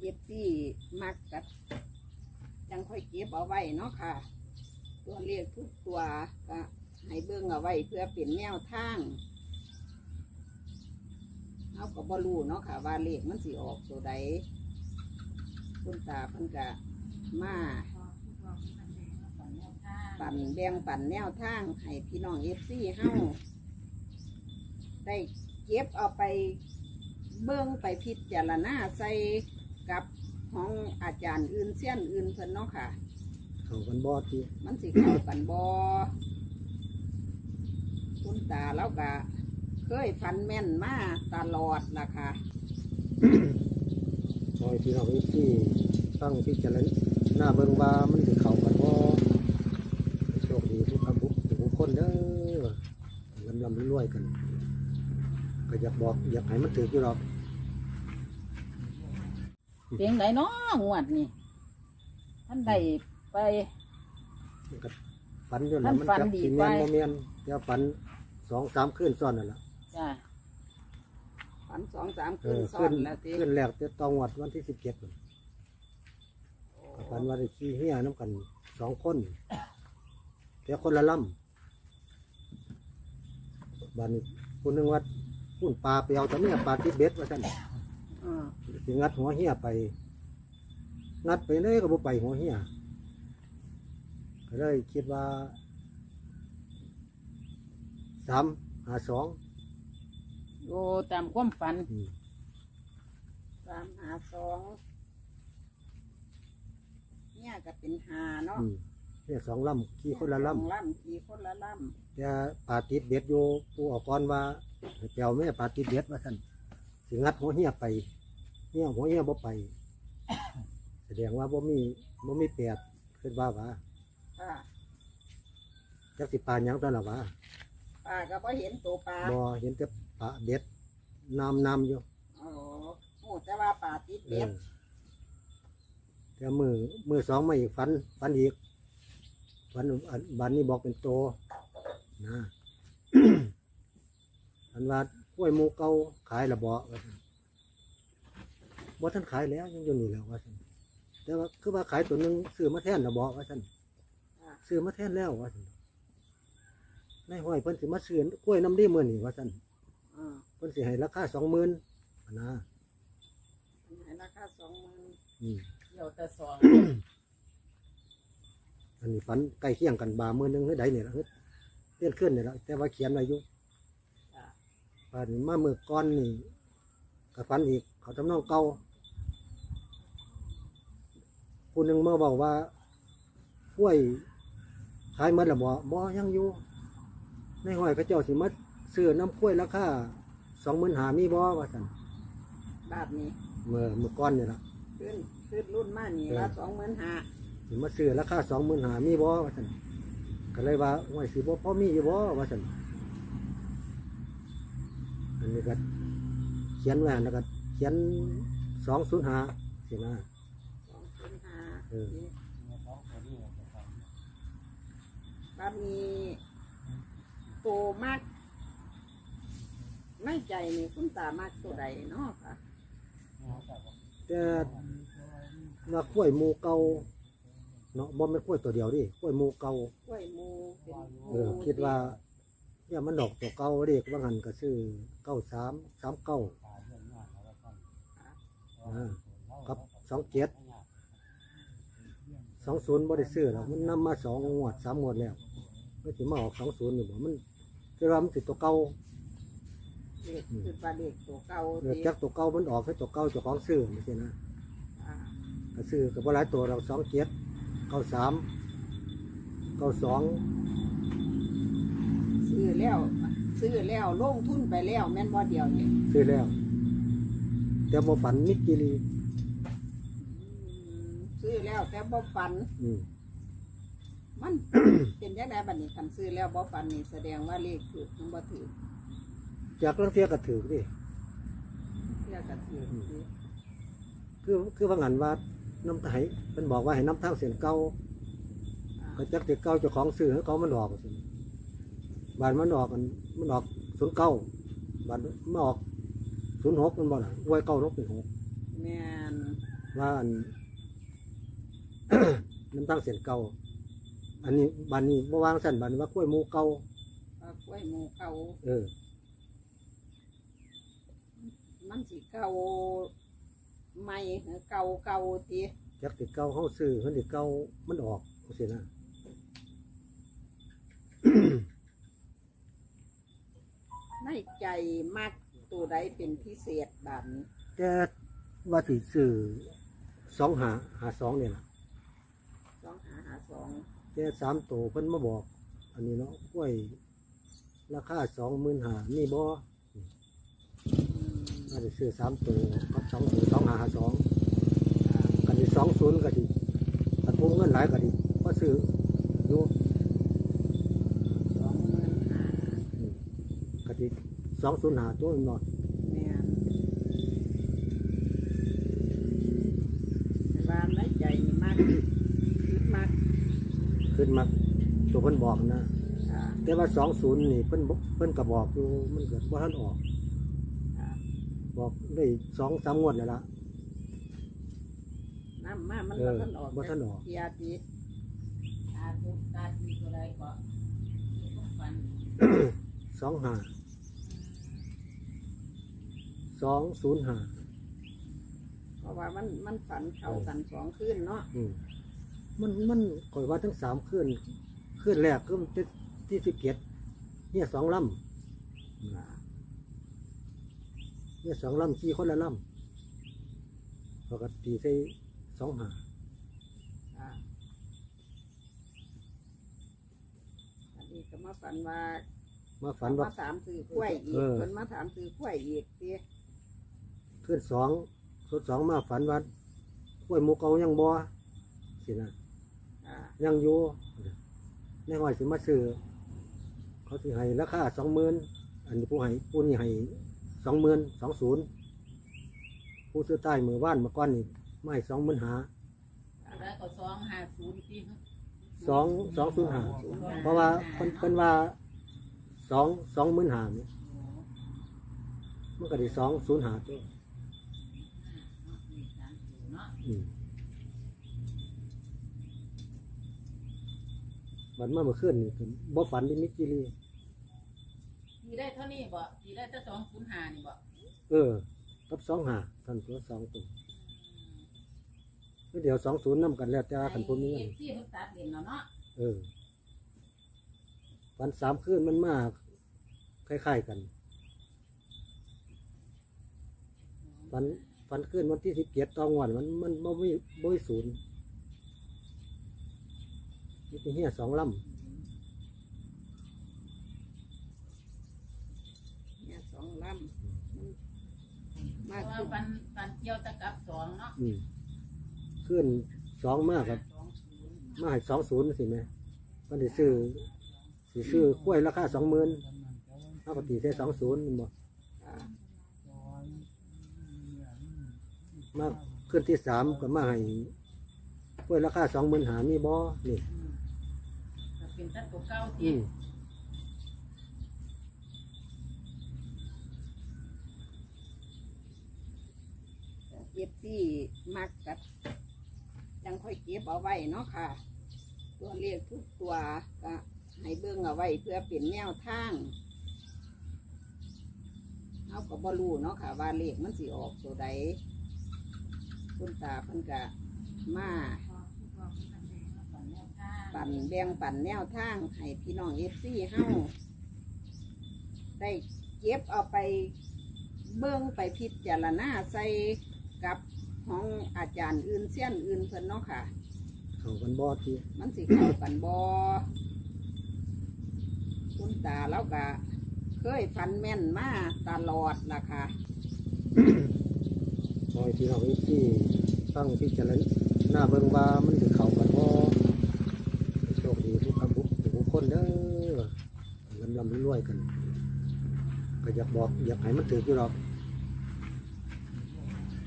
เก็บที่มักกับยังค่อยเก็บเอาไว้เนาะค่ะ ตัวเลขทุกตัวก็ให้เบิ่งเอาไว้เพื่อเป็นแนวทางเอาก็บ่รู้เนาะค่ะ ว่าเลขมันสิออกตัวใดคุณตาเพิ่นก็มาปั่นแบงปั่นแนวทาง ให้พี่น้องเอฟซีเฮาได้เก็บเอาไปเบิ่งไปพิจารณาใส่ กับของอาจารย์อื่นเสี้ยนอื่นเพิ่นเนาะค่ะ เขากันบอดที่มันสิเข้ากันบอคุณตาแล้วก็เคยฟันแม่นมาตลอดล่ะค่ะ ซอยพี่น้องที่ตั้งพิจารณาเบิ่งว่ามันสิเข้ากันบ่โชคดีทุกคนทุกทุกคนเด้อลำลำรวยๆกัน ก็อยากบอกอยากให้มันถืออยู่หรอก เพียงไหนน้องวดนี่ท่านใดไป มันก็ฝันอยู่นะมันมันฝันจักดีสิแม่นไปบ่แม่นเดี๋ยวฝันสองสามคืนซ้อนนั่นล่ะจ้ะฝันสองสามเอคืนอซ้อขึ้นนแล้วติขึ้นแรกจะต้องวัดวันที่สิบเจ็ดฝันว่าได้ขี่เฮียน้ำกันสองคนแต่คนละลำบ้านนี้คนหนึ่งว่าพุ่นปลาไปเอาแต่เมียปลาติดเบ็ดว่าท่านอ่าสิงัดหัวเฮียไป งัดไปเลยก็บ่ไปหัวเฮียก็เลยคิดว่าสามหาสองโอ้ตามความฝันอืมสามหาสองเนี่ยก็เป็นหาเนาะอืมเนี่ยสองลำขี่คนละลำสองลำขี่คนละลแต่ปลาติดเบ็ดอยู่ปูเออกก่อนว่าให้เปียวแม่ปลาติดเบ็ดว่าท่านสิงัดหัวเหียไป เหียหัวเหียบ่ไป แสดงว่าบ่มีบ่มีแปดคือว่าว่าำค่ะจักสิปลาหยังตอนละว่าป้าก็พอเห็นตัวปลาบ่เห็นแต่ปลาเบ็ดน้ำน้ำอยู่โอ้โหแต่ว่าป่าติดเอเบ็อดแต่มือมือสองมาอีกฟันฟันอีกฟันอันบันนี้บอกเป็นโตนะ อันว่ากล้วยหมูเก่าขายละบ่ว่าซั่น บ่ท่านขายแล้วยังอยู่นี่แล้วว่าซั่นแต่ว่าคือว่าขายตัวหนึงซื้อมาแทนละบ่ว่าซั่นซื้อมาแทนแล้วว่าซั่นนายห้อยเพิ่นสิมาซื้อกล้วยน้ำดีมื้อนี้ว่าซั่นอ่าเพิ่นสิให้ราคา20,000นะให้ราคาสองหมื่นอืมเดี๋ยวแต่สองอันนี้ฝันใกล้เคียงกันบามือหนึงเฮ้ยใดเนี่ยละเฮ้ยเลื่อนขึ้นเนี่ยละแต่ว่าเขียนอายุป่านนี้มามือก้อนนี่กับฝันอีกเขาทำนองเก่า ผู้หนึ่งมาบอกว่ากล้วยขายหมันละบ่บ่ยังอยู่ในห้อยพระเจ้าสิมาซื้อน้ำกล้วยราคาสองหมื่นหามีบ่ว่าสันบาทนี้เมื่อมือก้อนเนี่ยละขึ้นขึ้นรุ่นมานี่เออละสองหมื่นห้าสิมาซื้อราคาสองหมื่นหามีบ่ว่าสันก็เลยว่าห้อยสิบ่พอมีอยู่บ่ว่าสันอันนี้ก็เขียนไว้แล้วก็เขียนสองศูนย์หาสินะสองหมื่นห้า เออบาทนี้โตมากไม่ใจนี่คุณตามากตัวใดเนาะค่ะแต่ว่ากล้วยหมูเก่าเนาะบ่แม่นกล้วยตัวเดียวดิกล้วยหมูเก่ากล้วยหมูเป็นเออคิดว่าเนี่ยมันดอกตัวเก่าเด็กว่าหันก็ซื้อเก้าสามสามเก้าอ่ากับสองเจ็ด สองศูนย์บ่ได้ซื้อหรอกมันนำมาสองงวดสามงวดแล้วก็สิมาออกสองศูนย์อยู่บ่มันคือว่ามันติดตัวเก่าเด็กคือปลาเด็กตัวเก่าเออติจักตัวเก่ามันออกให้ตัวเก่าเจ้าของซื้อไม่ใช่นะอ่าก็ซื้อกับหลายตัวเราสองเจ็ดเก้าสามเก้าสองซื้อแล้ว ซื้อแล้วลงทุนไปแล้วแม่นบ่เดียวนี่ซื้อแล้วแต่บ่ฝันมิดจิรีอืม ซื้อแล้วแต่บ่ฝัน อืมมัน เป็นยังไงบัดนี้คันซื้อแล้วบ่ฝันนี่แสดงว่าเลขถูกมันบ่ถูกจากลังเทียก็ถือดิเพื่อกันถูกคือคือว่างันว่าน้ำไทยเป็นบอกว่าให้น้ำทางเสียนเก่าก็จักติเก่าเจ้าของซื้อให้เขามันออกสิบานมันออกมันมันออกศูนย์เก้าบานมันออกศูนย์หกมันบ่ล่ะอวยเก้านกเป็นหกแม่นว่าอัน น้ำตั้งเสียนเก่า อันนี้บันนี้บ่วางสั่นบัดนว่ากล้วยหมูเก่าว่ากล้วยหมูเก่าเออ มันสิเก่าใหม่หรือเก่าเก่าทีจักติเก่าเฮาซื้อเพิ่นสิเก่ามันออกจังซี่นะในใจมักตัวใดเป็นพิเศษแบบนี้ แต่ว่าสิซื้อสองหาหาสองเนี่ยล่ะสองหาหา สองแต่สามตัวเพิ่นมาบอก อันนี้เนาะกล้วยราคาสองหมื่นหานี่บ่ว่าสิซื้อสามตัวกับสองตัวสองหาหาสองกันที่สองศูนย์ก็ดีกันพวกเงินหลายก็ดีก็ซื้ออยู่สองหมื่นหาก็ดีสองศูนย์หาตัวหน่อยแม่นแต่ว่าในใจนี่มักคิดมัก ขึ้นมาตัวเพิ่นบอกนะค่ะแต่ว่าสองศูนย์นี่เพิ่นบ่เพิ่นก็บอกอยู่มันเกิดว่าท่านออกค่ะบอกได้สองสามงวดแล้วล่ะน้ำมามันเอบ่อทันออกบ่ทันออกเทียทีตาทุกตาทีตัวใดก็ฟันสองหาสองศูนย์หาเพราะว่ามันมันฝันเข้ากันสองคืนเนาะอื มมันมันข่อยว่าทั้งสามคืนคืนแรกก็มันที่ที่สิบเกียรเนี่ยสองลำเนี่ยสองลำขี่คนละลำปกติใส่สองหาค่ะอันนี้ก็มาฝันว่ามาฝันว่ามาถามซื้อกล้วยอีกเออคนมาถามซื้อกล้วยอีกทีคืนสองสุดสองมาฝันว่ากล้วยหมูเกายังบ่สินะอ่า ยังอยู่ในหอยสิมาซื้อเขาสิให้ราคาสองหมื่นอันนี้ผู้ให้ผู้นี้ให้สองหมื่นสองศูนย์ผู้ซื้อใต้มือว่านมาก้อนนี่ไม่สองหมื่นหาแล้วก็สองห้าศูนย์ที่สองสองศูนย์หาเพราะว่าเป็นเป็นว่าสองสองหมื่นหาเนี่มันก็ได้สองศูนย์หาตัวอืม มันมาเมื่อคืนนี่ผมบ่ฝันดิมิตจิรีทีได้เท่านี้บ่ทีได้แต่สองศูนย์ห้านี่บ่เออกับสองหาท่านตัวสองตัวเดี๋ยวสองศูนย์นำกันแล้วแต่ว่าขันพวกนี้เอฟซีเพิ่งตัดเด่นแล้วเนาะเออวันสามคืนมันมากคล้ายๆกันวันวันคืนวันที่สิบเจ็ดตองวันมันมันบ่มีบ่มีศูนย์ มีแต่เฮียสองลเนี่ยสองลำมันเพมาราะว่าคือฟันฟันเกี่ยวตะกับสองเนาะำอืมคืนสองมากครับสองศูนย์มาให้สองศูนย์สิแม่มันได้ซื้อสิซื้อกล้วยราคาสองหมื่นเอาปกติใช้สองศูนย์บ่อ่ามาขึ้นที่สามก็มาให้กล้วยราคาสองหมื่นหามีบ่นี่อืมก็ เป็นตัดตัวเก้าอืที่มเก็บที่มักกับยังค่อยเก็บเอาไว้เนาะค่ะ ตัวเลขทุกตัวก็ให้เบิ่งเอาไว้เพื่อเป็นแนวทางเอาก็บ่รู้เนาะค่ะ ว่าเลขมันสิออกตัวใดคุณตาเพิ่นก็มา ปั่นแบ่งปั่นแนวทางให้พี่น้องเอฟซีเฮาได้เก็บเอาไปเบิ่งไปพิจารณาใส่กับของอาจารย์อื่นเสี้ยนอื่นเพิ่นเนาะค่ะ เขากันบ่ที่มันสิเข้ากันบอคุณตาแล้วก็เคยฟันแม่นมาตลอดล่ะค่ะ คอยที่เราที่ตั้งพิจารณาเบิ่งว่ามันสิเข้ากันบ่โชคดีทุกคนทุกคนเด้อ ลำลำรวยกันก็อยากบอกอยากให้มันถืออยู่หรอก